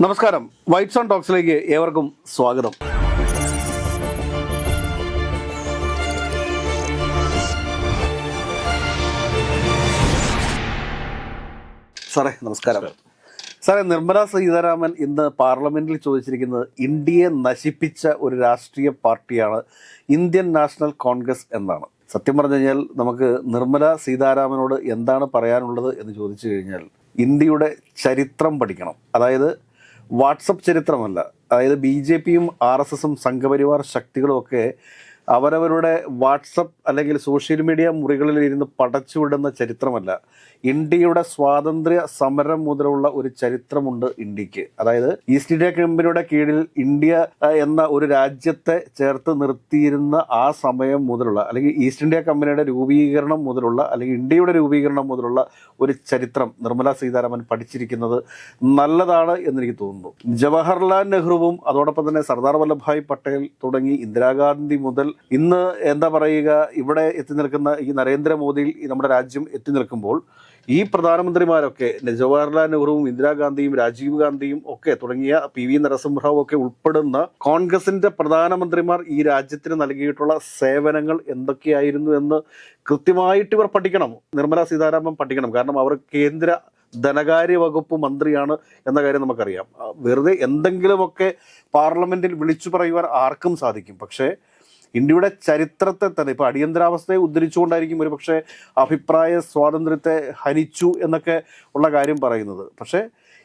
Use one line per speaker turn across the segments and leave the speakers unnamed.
നമസ്കാരം. White zone ടോക്സിലേക്ക് ഏവർക്കും സ്വാഗതം. സാറേ നമസ്കാരം. സാറേ നിർമ്മല സീതാരാമൻ ഇന്ന് പാർലമെന്റിൽ ചോദിച്ചിരിക്കുന്നത് ഇന്ത്യയെ നശിപ്പിച്ച ഒരു രാഷ്ട്രീയ പാർട്ടിയാണ് ഇന്ത്യൻ നാഷണൽ കോൺഗ്രസ് എന്നാണ്. സത്യം പറഞ്ഞു കഴിഞ്ഞാൽ നമുക്ക് നിർമ്മല സീതാരാമനോട് എന്താണ് പറയാനുള്ളത് എന്ന് ചോദിച്ചു കഴിഞ്ഞാൽ ഇന്ത്യയുടെ ചരിത്രം പഠിക്കണം. അതായത് വാട്സപ്പ് ചരിത്രമല്ല. അതായത് ബി ജെ പിയും ആർ എസ് എസും സംഘപരിവാർ ശക്തികളും ഒക്കെ അവരവരുടെ വാട്സപ്പ് അല്ലെങ്കിൽ സോഷ്യൽ മീഡിയ മുറികളിൽ ഇരുന്ന് പടച്ചുവിടുന്ന ചരിത്രമല്ല. ഇന്ത്യയുടെ സ്വാതന്ത്ര്യ സമരം മുതലുള്ള ഒരു ചരിത്രമുണ്ട് ഇന്ത്യയ്ക്ക്. അതായത് ഈസ്റ്റ് ഇന്ത്യ കമ്പനിയുടെ കീഴിൽ ഇന്ത്യ എന്ന ഒരു രാജ്യത്തെ ചേർത്ത് നിർത്തിയിരുന്ന ആ സമയം മുതലുള്ള അല്ലെങ്കിൽ ഈസ്റ്റ് ഇന്ത്യ കമ്പനിയുടെ രൂപീകരണം മുതലുള്ള അല്ലെങ്കിൽ ഇന്ത്യയുടെ രൂപീകരണം മുതലുള്ള ഒരു ചരിത്രം നിർമ്മല സീതാരാമൻ പഠിച്ചിരിക്കുന്നത് നല്ലതാണ് എന്നെനിക്ക് തോന്നുന്നു. ജവഹർലാൽ നെഹ്റുവും അതോടൊപ്പം തന്നെ സർദാർ വല്ലഭായ് പട്ടേൽ തുടങ്ങി ഇന്ദിരാഗാന്ധി മുതൽ ഇന്ന് എന്താ പറയുക ഇവിടെ എത്തി നിൽക്കുന്ന ഈ നരേന്ദ്രമോദിയിൽ നമ്മുടെ രാജ്യം എത്തി നിൽക്കുമ്പോൾ ഈ പ്രധാനമന്ത്രിമാരൊക്കെ ജവഹർലാൽ നെഹ്റുവും ഇന്ദിരാഗാന്ധിയും രാജീവ് ഗാന്ധിയും ഒക്കെ തുടങ്ങിയ പി വി നരസിംഹറാവു ഒക്കെ ഉൾപ്പെടുന്ന കോൺഗ്രസിന്റെ പ്രധാനമന്ത്രിമാർ ഈ രാജ്യത്തിന് നൽകിയിട്ടുള്ള സേവനങ്ങൾ എന്തൊക്കെയായിരുന്നു എന്ന് കൃത്യമായിട്ട് ഇവർ പഠിക്കണം. നിർമ്മല സീതാരാമൻ പഠിക്കണം. കാരണം അവർ കേന്ദ്ര ധനകാര്യ വകുപ്പ് മന്ത്രിയാണ് എന്ന കാര്യം നമുക്കറിയാം. വെറുതെ എന്തെങ്കിലുമൊക്കെ പാർലമെന്റിൽ വിളിച്ചു പറയുവാൻ ആർക്കും സാധിക്കും. പക്ഷേ ഇന്ത്യയുടെ ചരിത്രത്തെ തന്നെ ഇപ്പൊ അടിയന്തരാവസ്ഥയെ ഉദ്ധരിച്ചുകൊണ്ടായിരിക്കും ഒരു പക്ഷേ അഭിപ്രായ സ്വാതന്ത്ര്യത്തെ ഹനിച്ചു എന്നൊക്കെ ഉള്ള കാര്യം പറയുന്നത് പക്ഷേ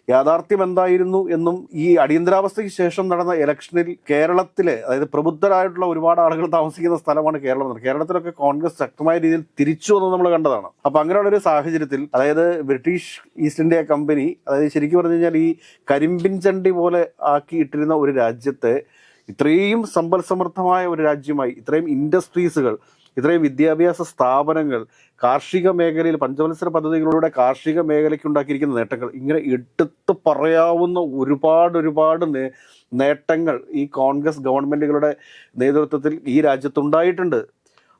യാഥാർത്ഥ്യം എന്തായിരുന്നു എന്നും ഈ അടിയന്തരാവസ്ഥയ്ക്ക് ശേഷം നടന്ന ഇലക്ഷനിൽ കേരളത്തിലെ അതായത് പ്രബുദ്ധരായിട്ടുള്ള ഒരുപാട് ആളുകൾ താമസിക്കുന്ന സ്ഥലമാണ് കേരളം എന്ന്. കേരളത്തിലൊക്കെ കോൺഗ്രസ് ശക്തമായ രീതിയിൽ തിരിച്ചു വന്നത് നമ്മൾ കണ്ടതാണ് അപ്പൊ അങ്ങനെയുള്ള ഒരു സാഹചര്യത്തിൽ അതായത് ബ്രിട്ടീഷ് ഈസ്റ്റ് ഇന്ത്യ കമ്പനി അതായത് ശരിക്കും പറഞ്ഞു കഴിഞ്ഞാൽ ഈ കരിമ്പിൻ ചണ്ടി പോലെ ആക്കിയിട്ടിരുന്ന ഒരു രാജ്യത്തെ ഇത്രയും സമ്പൽ സമൃദ്ധമായ ഒരു രാജ്യമായി ഇത്രയും ഇൻഡസ്ട്രീസുകൾ ഇത്രയും വിദ്യാഭ്യാസ സ്ഥാപനങ്ങൾ കാർഷിക മേഖലയിൽ പഞ്ചവത്സര പദ്ധതികളിലൂടെ കാർഷിക മേഖലയ്ക്ക് ഉണ്ടാക്കിയിരിക്കുന്ന നേട്ടങ്ങൾ ഇങ്ങനെ എടുത്തു പറയാവുന്ന ഒരുപാട് ഒരുപാട് നേട്ടങ്ങൾ ഈ കോൺഗ്രസ് ഗവൺമെന്റുകളുടെ നേതൃത്വത്തിൽ ഈ രാജ്യത്തുണ്ടായിട്ടുണ്ട്.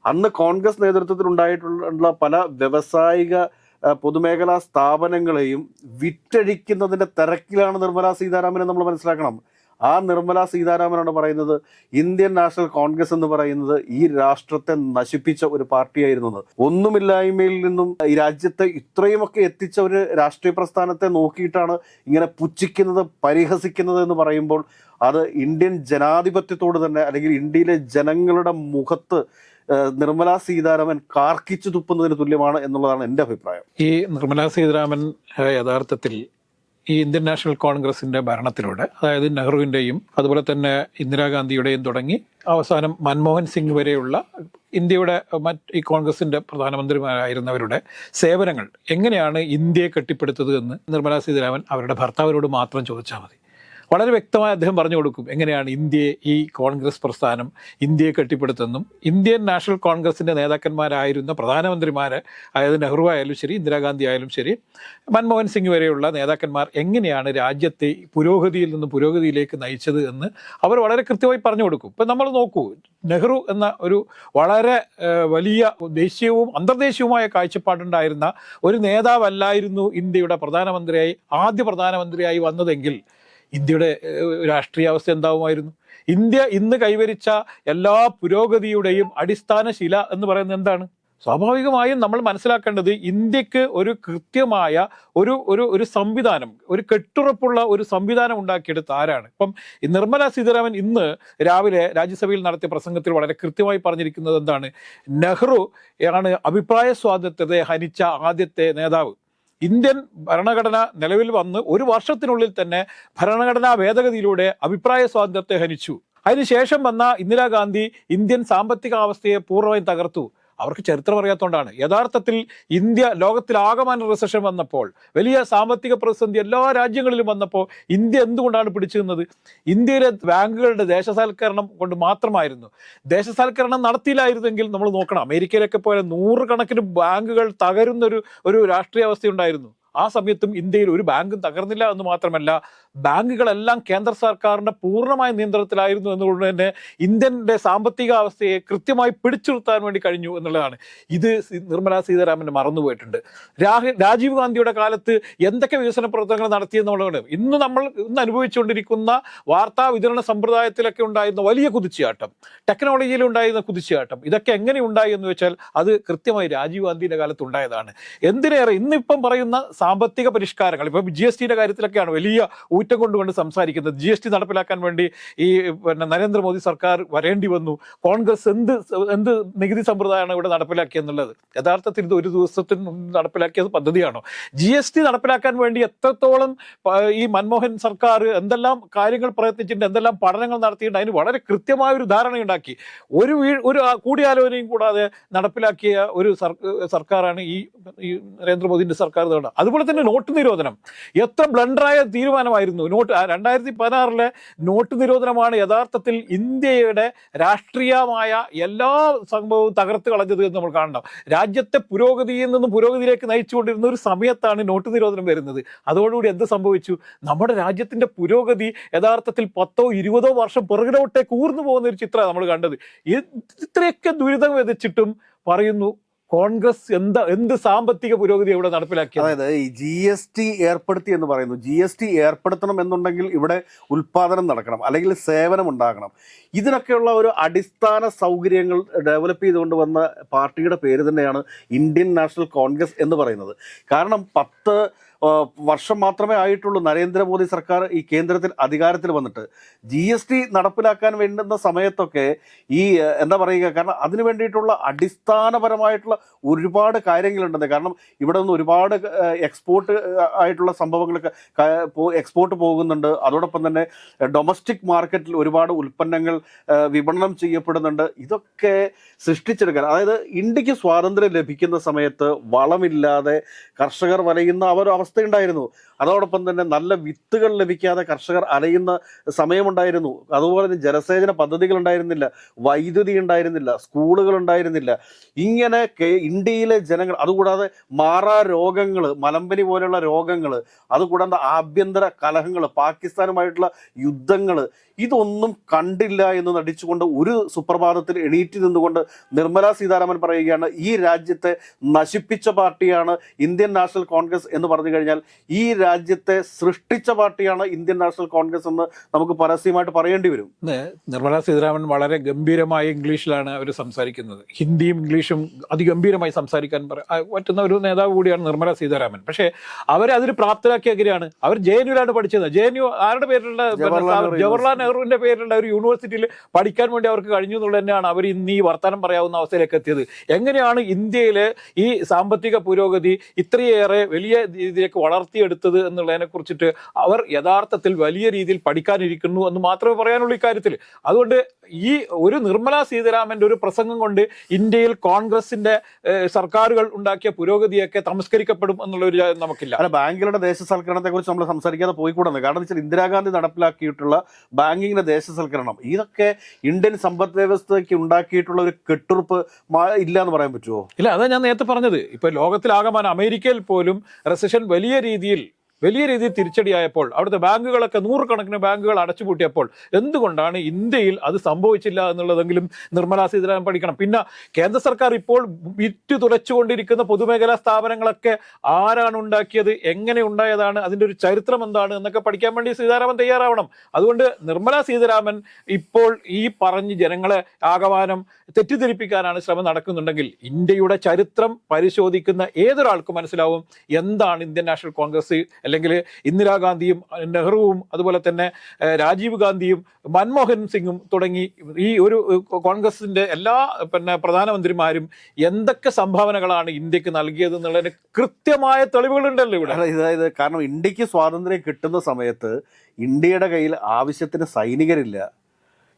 അന്ന് കോൺഗ്രസ് നേതൃത്വത്തിൽ ഉണ്ടായിട്ടുള്ള പല വ്യവസായിക പൊതുമേഖലാ സ്ഥാപനങ്ങളെയും വിറ്റഴിക്കുന്നതിന്റെ തിരക്കിലാണ് നിർമ്മലാ സീതാരാമനെ നമ്മൾ മനസ്സിലാക്കണം. ആ നിർമ്മല സീതാരാമനാണ് പറയുന്നത് ഇന്ത്യൻ നാഷണൽ കോൺഗ്രസ് എന്ന് പറയുന്നത് ഈ രാഷ്ട്രത്തെ നശിപ്പിച്ച ഒരു പാർട്ടിയായിരുന്നു എന്ന്. ഒന്നുമില്ലായ്മയിൽ നിന്നും ഈ രാജ്യത്തെ ഇത്രയുമൊക്കെ എത്തിച്ച ഒരു രാഷ്ട്രീയ പ്രസ്ഥാനത്തെ നോക്കിയിട്ടാണ് ഇങ്ങനെ പുച്ഛിക്കുന്നത് പരിഹസിക്കുന്നത് എന്ന് പറയുമ്പോൾ അത് ഇന്ത്യൻ ജനാധിപത്യത്തോട് തന്നെ അല്ലെങ്കിൽ ഇന്ത്യയിലെ ജനങ്ങളുടെ മുഖത്ത് നിർമ്മല സീതാരാമൻ കാർക്കിച്ചു തുപ്പുന്നതിന് തുല്യമാണ് എന്നുള്ളതാണ് എന്റെ അഭിപ്രായം
ഈ നിർമ്മല സീതാരാമൻ യഥാർത്ഥത്തിൽ ഈ ഇന്ത്യൻ നാഷണൽ കോൺഗ്രസിന്റെ ഭരണത്തിലൂടെ അതായത് നെഹ്റുവിന്റെയും അതുപോലെ തന്നെ ഇന്ദിരാഗാന്ധിയുടെയും തുടങ്ങി അവസാനം മൻമോഹൻ സിംഗ് വരെയുള്ള ഇന്ത്യയുടെ മറ്റ് ഈ കോൺഗ്രസിന്റെ പ്രധാനമന്ത്രിമാരായിരുന്നവരുടെ സേവനങ്ങൾ എങ്ങനെയാണ് ഇന്ത്യയെ കെട്ടിപ്പടുത്തത് എന്ന് നിർമ്മലാ സീതാരാമൻ അവരുടെ ഭർത്താവിനോട് മാത്രം ചോദിച്ചാൽ മതി. വളരെ വ്യക്തമായി അദ്ദേഹം പറഞ്ഞു കൊടുക്കും എങ്ങനെയാണ് ഇന്ത്യയെ ഈ കോൺഗ്രസ് പ്രസ്ഥാനം ഇന്ത്യയെ കെട്ടിപ്പടുത്തെന്നും ഇന്ത്യൻ നാഷണൽ കോൺഗ്രസിന്റെ നേതാക്കന്മാരായിരുന്ന പ്രധാനമന്ത്രിമാർ അതായത് നെഹ്റു ആയാലും ശരി ഇന്ദിരാഗാന്ധി ആയാലും ശരി മൻമോഹൻ സിംഗ് വരെയുള്ള നേതാക്കന്മാർ എങ്ങനെയാണ് രാജ്യത്തെ പുരോഗതിയിൽ നിന്ന് പുരോഗതിയിലേക്ക് നയിച്ചത് എന്ന് അവർ വളരെ കൃത്യമായി പറഞ്ഞു കൊടുക്കും. ഇപ്പം നമ്മൾ നോക്കൂ നെഹ്റു എന്ന ഒരു വളരെ വലിയ ദേശീയവും അന്തർദേശീയവുമായ കാഴ്ചപ്പാടുണ്ടായിരുന്ന ഒരു നേതാവല്ലായിരുന്നു ഇന്ത്യയുടെ പ്രധാനമന്ത്രിയായി ആദ്യ പ്രധാനമന്ത്രിയായി വന്നതെങ്കിൽ ഇന്ത്യയുടെ രാഷ്ട്രീയാവസ്ഥ എന്താവുമായിരുന്നു? ഇന്ത്യ ഇന്ന് കൈവരിച്ച എല്ലാ പുരോഗതിയുടെയും അടിസ്ഥാന ശില എന്ന് പറയുന്നത് എന്താണ്? സ്വാഭാവികമായും നമ്മൾ മനസ്സിലാക്കേണ്ടത് ഇന്ത്യയ്ക്ക് ഒരു കൃത്യമായ ഒരു ഒരു ഒരു സംവിധാനം ഒരു കെട്ടുറപ്പുള്ള ഒരു സംവിധാനം ഉണ്ടാക്കിയെടുത്ത ആരാണ്? ഇപ്പം നിർമ്മല സീതാരാമൻ ഇന്ന് രാവിലെ രാജ്യസഭയിൽ നടത്തിയ പ്രസംഗത്തിൽ വളരെ കൃത്യമായി പറഞ്ഞിരിക്കുന്നത് എന്താണ്? നെഹ്റു ആണ് അഭിപ്രായ സ്വാതന്ത്ര്യത്തെ ഹനിച്ച ആദ്യത്തെ നേതാവ്. ഇന്ത്യൻ ഭരണഘടന നിലവിൽ വന്ന് ഒരു വർഷത്തിനുള്ളിൽ തന്നെ ഭരണഘടനാ ഭേദഗതിയിലൂടെ അഭിപ്രായ സ്വാതന്ത്ര്യത്തെ ഹനിച്ചു. അതിനുശേഷം വന്ന ഇന്ദിരാഗാന്ധി ഇന്ത്യൻ സാമ്പത്തികാവസ്ഥയെ പൂർണമായും തകർത്തു. അവർക്ക് ചരിത്രം അറിയാത്തതുകൊണ്ടാണ് യഥാർത്ഥത്തിൽ ഇന്ത്യ ലോകത്തിൽ ലോകത്തിലാകമാന റിസഷൻ വന്നപ്പോൾ വലിയ സാമ്പത്തിക പ്രതിസന്ധി എല്ലാ രാജ്യങ്ങളിലും വന്നപ്പോൾ ഇന്ത്യ എന്തുകൊണ്ടാണ് പിടിച്ചു നിന്നത് ഇന്ത്യയിലെ ബാങ്കുകളുടെ ദേശസാൽക്കരണം കൊണ്ട് മാത്രമായിരുന്നു. ദേശസാൽക്കരണം നടത്തിയില്ലായിരുന്നെങ്കിൽ നമ്മൾ നോക്കണം. അമേരിക്കയിലൊക്കെ പോലെ നൂറുകണക്കിന് ബാങ്കുകൾ തകരുന്നൊരു ഒരു രാഷ്ട്രീയ അവസ്ഥയുണ്ടായിരുന്നു ആ സമയത്തും ഇന്ത്യയിൽ ഒരു ബാങ്കും തകർന്നില്ല എന്ന് മാത്രമല്ല ബാങ്കുകളെല്ലാം കേന്ദ്ര സർക്കാരിന്റെ പൂർണമായ നിയന്ത്രണത്തിലായിരുന്നു എന്നുകൊണ്ട് തന്നെ ഇന്ത്യന്റെ സാമ്പത്തിക അവസ്ഥയെ കൃത്യമായി പിടിച്ചു നിർത്താൻ വേണ്ടി കഴിഞ്ഞു എന്നുള്ളതാണ്. ഇത് നിർമ്മലാ സീതാരാമന് മറന്നുപോയിട്ടുണ്ട് രാഹുൽ രാജീവ് ഗാന്ധിയുടെ കാലത്ത് എന്തൊക്കെ വികസന പ്രവർത്തനങ്ങൾ നടത്തിയെന്നുള്ളതാണ്. ഇന്ന് നമ്മൾ ഇന്ന് അനുഭവിച്ചുകൊണ്ടിരിക്കുന്ന വാർത്താ വിതരണ സമ്പ്രദായത്തിലൊക്കെ ഉണ്ടായിരുന്ന വലിയ കുതിച്ചുചാട്ടം ടെക്നോളജിയിൽ ഉണ്ടായിരുന്ന കുതിച്ചുചാട്ടം ഇതൊക്കെ എങ്ങനെ ഉണ്ടായി എന്ന് വെച്ചാൽ അത് കൃത്യമായി രാജീവ് ഗാന്ധിയുടെ കാലത്ത് ഉണ്ടായതാണ്. എന്തിനേറെ ഇന്നിപ്പം പറയുന്ന സാമ്പത്തിക പരിഷ്കാരങ്ങൾ. ഇപ്പം ജി എസ് ടിയുടെ കാര്യത്തിലൊക്കെയാണ് വലിയ ഊറ്റം കൊണ്ടുകൊണ്ട് സംസാരിക്കുന്നത്. ജി എസ് ടി നടപ്പിലാക്കാൻ വേണ്ടി ഈ പിന്നെ നരേന്ദ്രമോദി സർക്കാർ വരേണ്ടി വന്നു. കോൺഗ്രസ് എന്ത് എന്ത് നികുതി സമ്പ്രദായമാണ് ഇവിടെ നടപ്പിലാക്കിയെന്നുള്ളത് യഥാർത്ഥത്തിൽ ഇത് ഒരു ദിവസത്തിന് മുൻപ് നടപ്പിലാക്കിയ പദ്ധതിയാണോ? ജി എസ് ടി നടപ്പിലാക്കാൻ വേണ്ടി എത്രത്തോളം ഈ മൻമോഹൻ സർക്കാർ എന്തെല്ലാം കാര്യങ്ങൾ പ്രയത്നിച്ചിട്ടുണ്ട് എന്തെല്ലാം പഠനങ്ങൾ നടത്തിയിട്ടുണ്ട് അതിന് വളരെ കൃത്യമായ ഒരു ധാരണയുണ്ടാക്കി. ഒരു ഒരു കൂടിയാലോചനയും കൂടാതെ നടപ്പിലാക്കിയ ഒരു സർ- സർക്കാരാണ് ഈ നരേന്ദ്രമോദിന്റെ സർക്കാർ പറയുന്നത്. അതുപോലെ തന്നെ നോട്ട് നിരോധനം. എത്ര ബ്ലണ്ടറായ തീരുമാനമായിരുന്നു. നോട്ട് രണ്ടായിരത്തി പതിനാറിലെ നോട്ട് നിരോധനമാണ് യഥാർത്ഥത്തിൽ ഇന്ത്യയുടെ രാഷ്ട്രീയമായ എല്ലാ സംഭവവും തകർത്ത് കളഞ്ഞത് എന്ന് നമ്മൾ കാണണം. രാജ്യത്തെ പുരോഗതിയിൽ നിന്നും പുരോഗതിയിലേക്ക് നയിച്ചുകൊണ്ടിരുന്ന ഒരു സമയത്താണ് നോട്ട് നിരോധനം വരുന്നത്. അതോടുകൂടി എന്ത് സംഭവിച്ചു? നമ്മുടെ രാജ്യത്തിന്റെ പുരോഗതി യഥാർത്ഥത്തിൽ പത്തോ ഇരുപതോ വർഷം പുറകിലോട്ടേക്ക് ഊർന്നു പോകുന്ന ഒരു ചിത്രമാണ് നമ്മൾ കണ്ടത്. ഇത് ഇത്രയൊക്കെ ദുരിതം വിതച്ചിട്ടും പറയുന്നു കോൺഗ്രസ് എന്താ എന്ത് സാമ്പത്തിക പുരോഗതി ഇവിടെ നടപ്പിലാക്കി
അതായത് ഈ ജി എസ് ടി ഏർപ്പെടുത്തി എന്ന് പറയുന്നു. ജി എസ് ടി ഏർപ്പെടുത്തണം എന്നുണ്ടെങ്കിൽ ഇവിടെ ഉൽപാദനം നടക്കണം അല്ലെങ്കിൽ സേവനം ഉണ്ടാകണം. ഇതിനൊക്കെയുള്ള ഒരു അടിസ്ഥാന സൗകര്യങ്ങൾ ഡെവലപ്പ് ചെയ്തുകൊണ്ട് വന്ന പാർട്ടിയുടെ പേര് തന്നെയാണ് ഇന്ത്യൻ നാഷണൽ കോൺഗ്രസ് എന്ന് പറയുന്നത്. കാരണം പത്ത് വർഷം മാത്രമേ ആയിട്ടുള്ളൂ നരേന്ദ്രമോദി സർക്കാർ ഈ കേന്ദ്രത്തിൽ അധികാരത്തിൽ വന്നിട്ട്. ജി എസ് ടി നടപ്പിലാക്കാൻ വേണ്ടുന്ന സമയത്തൊക്കെ ഈ എന്താ പറയുക കാരണം അതിന് വേണ്ടിയിട്ടുള്ള അടിസ്ഥാനപരമായിട്ടുള്ള ഒരുപാട് കാര്യങ്ങളുണ്ടെന്ന്. കാരണം ഇവിടെ നിന്ന് ഒരുപാട് എക്സ്പോർട്ട് ആയിട്ടുള്ള സംഭവങ്ങളൊക്കെ എക്സ്പോർട്ട് പോകുന്നുണ്ട്. അതോടൊപ്പം തന്നെ ഡൊമസ്റ്റിക് മാർക്കറ്റിൽ ഒരുപാട് ഉൽപ്പന്നങ്ങൾ വിപണനം ചെയ്യപ്പെടുന്നുണ്ട്. ഇതൊക്കെ സൃഷ്ടിച്ചെടുക്കാൻ അതായത് ഇന്ത്യയ്ക്ക് സ്വാതന്ത്ര്യം ലഭിക്കുന്ന സമയത്ത് വളമില്ലാതെ കർഷകർ വലയുന്ന അവർ അവസ്ഥയുണ്ടായിരുന്നു. അതോടൊപ്പം തന്നെ നല്ല വിത്തുകൾ ലഭിക്കാതെ കർഷകർ അലയുന്ന സമയമുണ്ടായിരുന്നു. അതുപോലെ തന്നെ ജലസേചന പദ്ധതികൾ ഉണ്ടായിരുന്നില്ല വൈദ്യുതി ഉണ്ടായിരുന്നില്ല. സ്കൂളുകൾ ഉണ്ടായിരുന്നില്ല. ഇങ്ങനെ ഇന്ത്യയിലെ ജനങ്ങൾ അതുകൂടാതെ മാറാ രോഗങ്ങൾ മലമ്പനി പോലെയുള്ള രോഗങ്ങൾ അതുകൂടാതെ ആഭ്യന്തര കലഹങ്ങൾ പാകിസ്ഥാനുമായിട്ടുള്ള യുദ്ധങ്ങൾ ഇതൊന്നും കണ്ടില്ല എന്ന് നടിച്ചുകൊണ്ട് ഒരു സുപ്രഭാതത്തിൽ എണീറ്റ് നിന്നുകൊണ്ട് നിർമ്മല സീതാരാമൻ പറയുകയാണ് ഈ രാജ്യത്തെ നശിപ്പിച്ച പാർട്ടിയാണ് ഇന്ത്യൻ നാഷണൽ കോൺഗ്രസ് എന്ന് പറഞ്ഞു കഴിഞ്ഞാൽ ഈ രാജ്യത്തെ സൃഷ്ടിച്ച പാർട്ടിയാണ് ഇന്ത്യൻ നാഷണൽ കോൺഗ്രസ് എന്ന് നമുക്ക് പരസ്യമായിട്ട് പറയേണ്ടി വരും.
നിർമ്മല സീതാരാമൻ വളരെ ഗംഭീരമായ ഇംഗ്ലീഷിലാണ് അവർ സംസാരിക്കുന്നത്. ഹിന്ദിയും ഇംഗ്ലീഷും അതിഗംഭീരമായി സംസാരിക്കാൻ പറ്റുന്ന ഒരു നേതാവ് കൂടിയാണ് നിർമ്മലാ സീതാരാമൻ. പക്ഷേ അവരതിന് അതിന് പ്രാപ്തരാക്കിയ എങ്ങനെയാണ്? അവർ ജെ എൻ യുലാണ് പഠിച്ചത്. ജെ എൻ യു ആരുടെ പേരിലുള്ള
ജവഹർലാൽ
ജവഹർലാൽ നെഹ്റുവിന്റെ പേരിലുള്ള ഒരു യൂണിവേഴ്സിറ്റിയിൽ പഠിക്കാൻ വേണ്ടി അവർക്ക് കഴിഞ്ഞു എന്നുള്ളത് തന്നെയാണ് അവർ ഇന്ന് ഈ വർത്തമാനം പറയാവുന്ന അവസ്ഥയിലേക്ക് എത്തിയത്. എങ്ങനെയാണ് ഇന്ത്യയിലെ ഈ സാമ്പത്തിക പുരോഗതി ഇത്രയേറെ വലിയ രീതിയിലേക്ക് വളർത്തിയെടുത്തത് എന്നുള്ളതിനെ കുറിച്ചിട്ട് അവർ യഥാർത്ഥത്തിൽ വലിയ രീതിയിൽ പഠിക്കാനിരിക്കുന്നു എന്ന് മാത്രമേ പറയാനുള്ളൂ ഇക്കാര്യത്തിൽ. അതുകൊണ്ട് ഈ ഒരു നിർമ്മല സീതാരാമന്റെ ഒരു പ്രസംഗം കൊണ്ട് ഇന്ത്യയിൽ കോൺഗ്രസിന്റെ സർക്കാരുകൾ ഉണ്ടാക്കിയ പുരോഗതിയൊക്കെ തമസ്കരിക്കപ്പെടും എന്നുള്ള ഒരു നമുക്കില്ല.
അല്ല ബാങ്കുകളുടെ ദേശസൽക്കരണത്തെ കുറിച്ച് നമ്മൾ സംസാരിക്കാതെ പോയിക്കൂടുന്നത് കാരണം വെച്ചാൽ ഇന്ദിരാഗാന്ധി നടപ്പിലാക്കിയിട്ടുള്ള ബാങ്കിങ്ങിന്റെ ദേശസൽക്കരണം ഇതൊക്കെ ഇന്ത്യൻ സമ്പദ് വ്യവസ്ഥയ്ക്ക് ഉണ്ടാക്കിയിട്ടുള്ള ഒരു കെട്ടുറുപ്പ് ഇല്ല എന്ന് പറയാൻ പറ്റുമോ
ഇല്ല അതാ ഞാൻ നേരത്തെ പറഞ്ഞത്. ഇപ്പൊ ലോകത്തിലാകമാനം അമേരിക്കയിൽ പോലും റെസഷൻ വലിയ രീതിയിൽ വലിയ രീതിയിൽ തിരിച്ചടിയായപ്പോൾ അവിടുത്തെ ബാങ്കുകളൊക്കെ നൂറുകണക്കിന് ബാങ്കുകൾ അടച്ചുപൂട്ടിയപ്പോൾ എന്തുകൊണ്ടാണ് ഇന്ത്യയിൽ അത് സംഭവിച്ചില്ല എന്നുള്ളതെങ്കിലും നിർമ്മലാ സീതാരാമൻ പഠിക്കണം. പിന്നെ കേന്ദ്ര സർക്കാർ ഇപ്പോൾ വിറ്റു തുടച്ചുകൊണ്ടിരിക്കുന്ന പൊതുമേഖലാ സ്ഥാപനങ്ങളൊക്കെ ആരാണ് ഉണ്ടാക്കിയത് എങ്ങനെ ഉണ്ടായതാണ് അതിന്റെ ഒരു ചരിത്രം എന്താണ് എന്നൊക്കെ പഠിക്കാൻ വേണ്ടി സീതാരാമൻ തയ്യാറാവണം. അതുകൊണ്ട് നിർമ്മലാ സീതാരാമൻ ഇപ്പോൾ ഈ പറഞ്ഞ് ജനങ്ങളെ ആകമാനം തെറ്റിദ്ധരിപ്പിക്കാനാണ് ശ്രമം നടക്കുന്നുണ്ടെങ്കിൽ ഇന്ത്യയുടെ ചരിത്രം പരിശോധിക്കുന്ന ഏതൊരാൾക്കും മനസ്സിലാവും എന്താണ് ഇന്ത്യൻ നാഷണൽ കോൺഗ്രസ് അല്ലെങ്കിൽ ഇന്ദിരാഗാന്ധിയും നെഹ്റുവും അതുപോലെ തന്നെ രാജീവ് ഗാന്ധിയും മൻമോഹൻ സിംഗും തുടങ്ങി ഈ ഒരു കോൺഗ്രസിന്റെ എല്ലാ പിന്നെ പ്രധാനമന്ത്രിമാരും എന്തൊക്കെ സംഭാവനകളാണ് ഇന്ത്യയ്ക്ക് നൽകിയത് എന്നുള്ളതിന് കൃത്യമായ തെളിവുകളുണ്ടല്ലോ ഇവിടെ.
അതായത് കാരണം ഇന്ത്യയ്ക്ക് സ്വാതന്ത്ര്യം കിട്ടുന്ന സമയത്ത് ഇന്ത്യയുടെ കയ്യിൽ ആവശ്യത്തിന് സൈനികരില്ല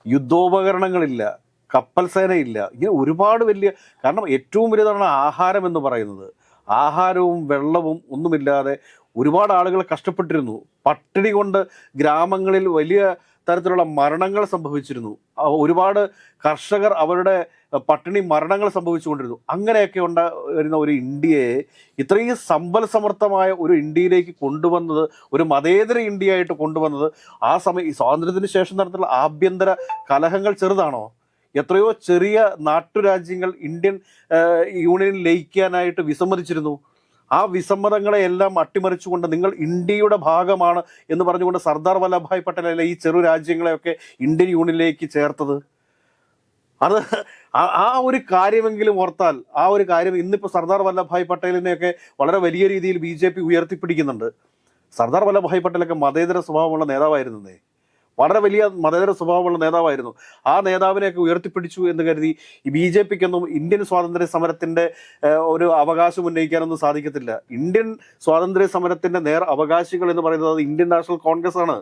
യുദ്ധോപകരണങ്ങളില്ല കപ്പൽ സേനയില്ല ഇങ്ങനെ ഒരുപാട് വലിയ കാരണം ഏറ്റവും വലിയതാണ് ആഹാരം എന്ന് പറയുന്നത്. ആഹാരവും വെള്ളവും ഒന്നുമില്ലാതെ ഒരുപാട് ആളുകൾ കഷ്ടപ്പെട്ടിരുന്നു. പട്ടിണി കൊണ്ട് ഗ്രാമങ്ങളിൽ വലിയ തരത്തിലുള്ള മരണങ്ങൾ സംഭവിച്ചിരുന്നു. ഒരുപാട് കർഷകർ അവരുടെ പട്ടിണി മരണങ്ങൾ സംഭവിച്ചുകൊണ്ടിരുന്നു. അങ്ങനെയൊക്കെ ഉണ്ട വരുന്ന ഒരു ഇന്ത്യയെ ഇത്രയും സമ്പൽ സമർത്ഥമായ ഒരു ഇന്ത്യയിലേക്ക് കൊണ്ടുവന്നത് ഒരു മതേതര ഇന്ത്യയായിട്ട് കൊണ്ടുവന്നത് ആ സമയം ഈ സ്വാതന്ത്ര്യത്തിന് ശേഷം നടത്തിയുള്ള ആഭ്യന്തര കലഹങ്ങൾ ചെറുതാണോ? എത്രയോ ചെറിയ നാട്ടുരാജ്യങ്ങൾ ഇന്ത്യൻ യൂണിയനിൽ ലയിക്കാനായിട്ട് വിസമ്മതിച്ചിരുന്നു. ആ വിസമ്മതങ്ങളെ എല്ലാം അട്ടിമറിച്ചുകൊണ്ട് നിങ്ങൾ ഇന്ത്യയുടെ ഭാഗമാണ് എന്ന് പറഞ്ഞുകൊണ്ട് സർദാർ വല്ലഭായ് പട്ടേലല്ലേ ഈ ചെറു രാജ്യങ്ങളെയൊക്കെ ഇന്ത്യൻ യൂണിയനിലേക്ക് ചേർത്തത്? അത് ആ- ഒരു കാര്യമെങ്കിലും ഓർത്താൽ ആ ഒരു കാര്യം ഇന്നിപ്പോൾ സർദാർ വല്ലഭായ് പട്ടേലിനെയൊക്കെ വളരെ വലിയ രീതിയിൽ ബി ജെ പി ഉയർത്തിപ്പിടിക്കുന്നുണ്ട്. സർദാർ വല്ലഭായ് പട്ടേലൊക്കെ മതേതര സ്വഭാവമുള്ള നേതാവായിരുന്നേ. വളരെ വലിയ മതേതര സ്വഭാവമുള്ള നേതാവായിരുന്നു. ആ നേതാവിനെയൊക്കെ ഉയർത്തിപ്പിടിച്ചു എന്ന് കരുതി ബി ജെ പിക്കൊന്നും ഇന്ത്യൻ സ്വാതന്ത്ര്യ സമരത്തിന്റെ ഒരു അവകാശം ഉന്നയിക്കാനൊന്നും സാധിക്കത്തില്ല. ഇന്ത്യൻ സ്വാതന്ത്ര്യ സമരത്തിന്റെ നേർ അവകാശികൾ എന്ന് പറയുന്നത് ഇന്ത്യൻ നാഷണൽ കോൺഗ്രസ് ആണ്.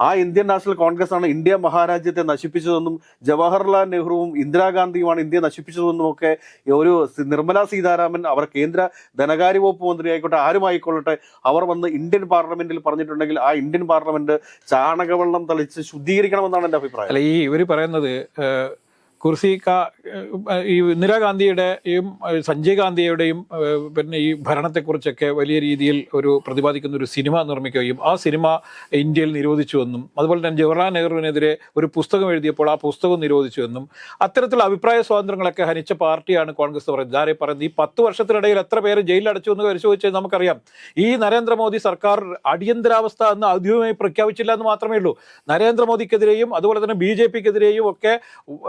ആ ഇന്ത്യൻ നാഷണൽ കോൺഗ്രസ് ആണ് ഇന്ത്യ മഹാരാജ്യത്തെ നശിപ്പിച്ചതെന്നും ജവഹർലാൽ നെഹ്റുവും ഇന്ദിരാഗാന്ധിയുമാണ് ഇന്ത്യ നശിപ്പിച്ചതെന്നും ഒക്കെ ഒരു നിർമ്മല സീതാരാമൻ അവർ കേന്ദ്ര ധനകാര്യ വകുപ്പ് മന്ത്രി ആയിക്കോട്ടെ ആരുമായിക്കൊള്ളട്ടെ അവർ വന്ന് ഇന്ത്യൻ പാർലമെന്റിൽ പറഞ്ഞിട്ടുണ്ടെങ്കിൽ ആ ഇന്ത്യൻ പാർലമെന്റ് ചാണകവെള്ളം തളിച്ച് ശുദ്ധീകരിക്കണമെന്നാണ് എന്റെ അഭിപ്രായം.
അല്ല ഈ ഇവർ പറയുന്നത് കുർസി കാ- ഈ ഇന്ദിരാഗാന്ധിയുടെയും സഞ്ജയ് ഗാന്ധിയുടെയും പിന്നെ ഈ ഭരണത്തെക്കുറിച്ചൊക്കെ വലിയ രീതിയിൽ ഒരു പ്രതിപാദിക്കുന്ന ഒരു സിനിമ നിർമ്മിക്കുകയും ആ സിനിമ ഇന്ത്യയിൽ നിരോധിച്ചുവെന്നും അതുപോലെ തന്നെ ജവഹർലാൽ നെഹ്റുവിനെതിരെ ഒരു പുസ്തകം എഴുതിയപ്പോൾ ആ പുസ്തകം നിരോധിച്ചുവെന്നും അത്തരത്തിലുള്ള അഭിപ്രായ സ്വാതന്ത്ര്യങ്ങളൊക്കെ ഹനിച്ച പാർട്ടിയാണ് കോൺഗ്രസ് പറയുന്നത്. ആരെ പറയുന്നത്? ഈ പത്ത് വർഷത്തിനിടയിൽ എത്ര പേര് ജയിലിൽ അടച്ചു എന്ന് പരിശോധിച്ചാൽ നമുക്കറിയാം. ഈ നരേന്ദ്രമോദി സർക്കാർ അടിയന്തരാവസ്ഥ എന്ന് ഔദ്യോഗികമായി പ്രഖ്യാപിച്ചില്ല എന്ന് മാത്രമേ ഉള്ളൂ. നരേന്ദ്രമോദിക്കെതിരെയും അതുപോലെ തന്നെ ബി ജെ പിക്കെതിരെയും ഒക്കെ ഉ-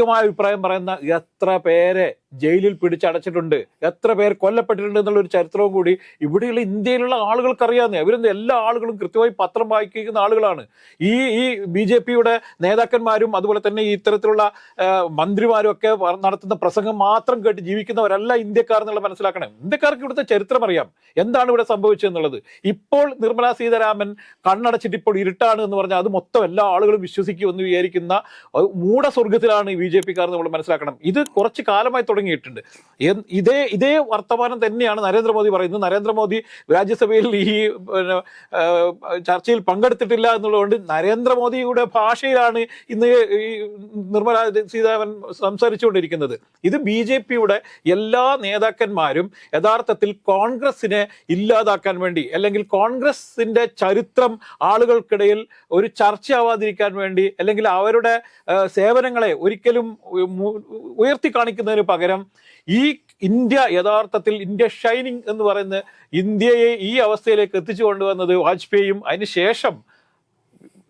കൃത്യമായ അഭിപ്രായം പറയുന്ന എത്ര പേരെ ജയിലിൽ പിടിച്ചടച്ചിട്ടുണ്ട്. എത്ര പേർ കൊല്ലപ്പെട്ടിട്ടുണ്ട് എന്നുള്ള ഒരു ചരിത്രവും കൂടി ഇവിടെയുള്ള ഇന്ത്യയിലുള്ള ആളുകൾക്ക് അറിയാവുന്ന അവരെന്ത് എല്ലാ ആളുകളും കൃത്യമായി പത്രം വായിക്കുന്ന ആളുകളാണ്. ഈ ഈ ബി ജെ പിയുടെ നേതാക്കന്മാരും അതുപോലെ തന്നെ ഈ ഇത്തരത്തിലുള്ള മന്ത്രിമാരും ഒക്കെ നടത്തുന്ന പ്രസംഗം മാത്രം കേട്ട് ജീവിക്കുന്നവരല്ല ഇന്ത്യക്കാർ എന്നുള്ള മനസ്സിലാക്കണം. ഇന്ത്യക്കാർക്ക് ഇവിടുത്തെ ചരിത്രം അറിയാം. എന്താണ് ഇവിടെ സംഭവിച്ചതെന്നുള്ളത്. ഇപ്പോൾ നിർമ്മലാ സീതാരാമൻ കണ്ണടച്ചിട്ട് ഇപ്പോൾ ഇരുട്ടാണ് എന്ന് പറഞ്ഞാൽ അത് മൊത്തം എല്ലാ ആളുകളും വിശ്വസിക്കുമെന്ന് വിചാരിക്കുന്ന മൂടസ്വർഗത്തിലാണ് ഈ ബി ജെ പിക്കാർ നമ്മൾ മനസ്സിലാക്കണം. ഇത് കുറച്ച് കാലമായി തുടങ്ങിയിട്ടുണ്ട്. ഇതേ ഇതേ വർത്തമാനം തന്നെയാണ് നരേന്ദ്രമോദി പറയുന്നത്. നരേന്ദ്രമോദി രാജ്യസഭയിൽ ഈ ചർച്ചയിൽ പങ്കെടുത്തിട്ടില്ല എന്നുള്ളതുകൊണ്ട് നരേന്ദ്രമോദിയുടെ ഭാഷയിലാണ് ഇന്ന് ഈ നിർമ്മല സീതാരാമൻ സംസാരിച്ചുകൊണ്ടിരിക്കുന്നത്. ഇത് ബി ജെ പിയുടെ എല്ലാ നേതാക്കന്മാരും യഥാർത്ഥത്തിൽ കോൺഗ്രസിനെ ഇല്ലാതാക്കാൻ വേണ്ടി അല്ലെങ്കിൽ കോൺഗ്രസിന്റെ ചരിത്രം ആളുകൾക്കിടയിൽ ഒരു ചർച്ചയാവാതിരിക്കാൻ വേണ്ടി അല്ലെങ്കിൽ അവരുടെ സേവനങ്ങളെ ഒരിക്കലും ഉയർത്തി കാണിക്കുന്നതിന് പകരം ഈ ഇന്ത്യ യഥാർത്ഥത്തിൽ ഇന്ത്യ ഷൈനിങ് എന്ന് പറയുന്ന ഇന്ത്യയെ ഈ അവസ്ഥയിലേക്ക് എത്തിച്ചു കൊണ്ടുവന്നത് വാജ്പേയിയും അതിനുശേഷം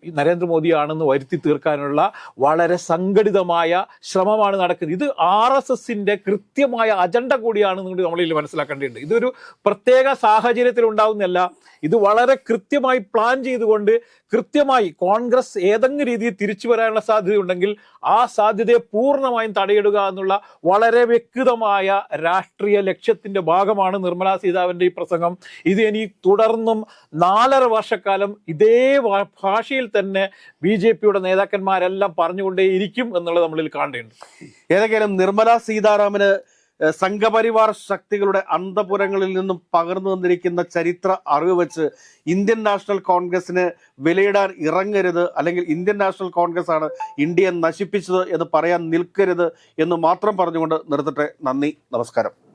നരേന്ദ്രമോദിയാണെന്ന് വരുത്തി തീർക്കാനുള്ള വളരെ സംഘടിതമായ ശ്രമമാണ് നടക്കുന്നത്. ഇത് ആർ എസ് എസിന്റെ കൃത്യമായ അജണ്ട കൂടിയാണ് നിങ്ങൾ നമ്മളിൽ മനസ്സിലാക്കേണ്ടതുണ്ട്. ഇതൊരു പ്രത്യേക സാഹചര്യത്തിൽ ഉണ്ടാവുന്നല്ല ഇത് വളരെ കൃത്യമായി പ്ലാൻ ചെയ്തുകൊണ്ട് കൃത്യമായി കോൺഗ്രസ് ഏതെങ്കിലും രീതിയിൽ തിരിച്ചു വരാനുള്ള സാധ്യതയുണ്ടെങ്കിൽ ആ സാധ്യതയെ പൂർണമായും തടയിടുക എന്നുള്ള വളരെ വ്യക്തമായ രാഷ്ട്രീയ ലക്ഷ്യത്തിന്റെ ഭാഗമാണ് നിർമ്മലാ സീതാരാമന്റെ ഈ പ്രസംഗം. ഇത് ഇനി തുടർന്നും നാലര വർഷക്കാലം ഇതേ ഭാഷയിൽ തന്നെ ബി ജെ പിയുടെ നേതാക്കന്മാരെല്ലാം പറഞ്ഞുകൊണ്ടേയിരിക്കും എന്നുള്ളത് നമ്മളിൽ കാണേണ്ടത്
ഏതെങ്കിലും നിർമ്മല സീതാരാമന് സംഘപരിവാർ ശക്തികളുടെ അന്തപുരങ്ങളിൽ നിന്നും പകർന്നു വന്നിരിക്കുന്ന ചരിത്ര അറിവ് വെച്ച് ഇന്ത്യൻ നാഷണൽ കോൺഗ്രസിന് വിലയിടാൻ ഇറങ്ങരുത് അല്ലെങ്കിൽ ഇന്ത്യൻ നാഷണൽ കോൺഗ്രസ് ആണ് ഇന്ത്യയെ നശിപ്പിച്ചത് എന്ന് പറയാൻ നിൽക്കരുത് എന്ന് മാത്രം പറഞ്ഞുകൊണ്ട് നിർത്തട്ടെ. നന്ദി. നമസ്കാരം.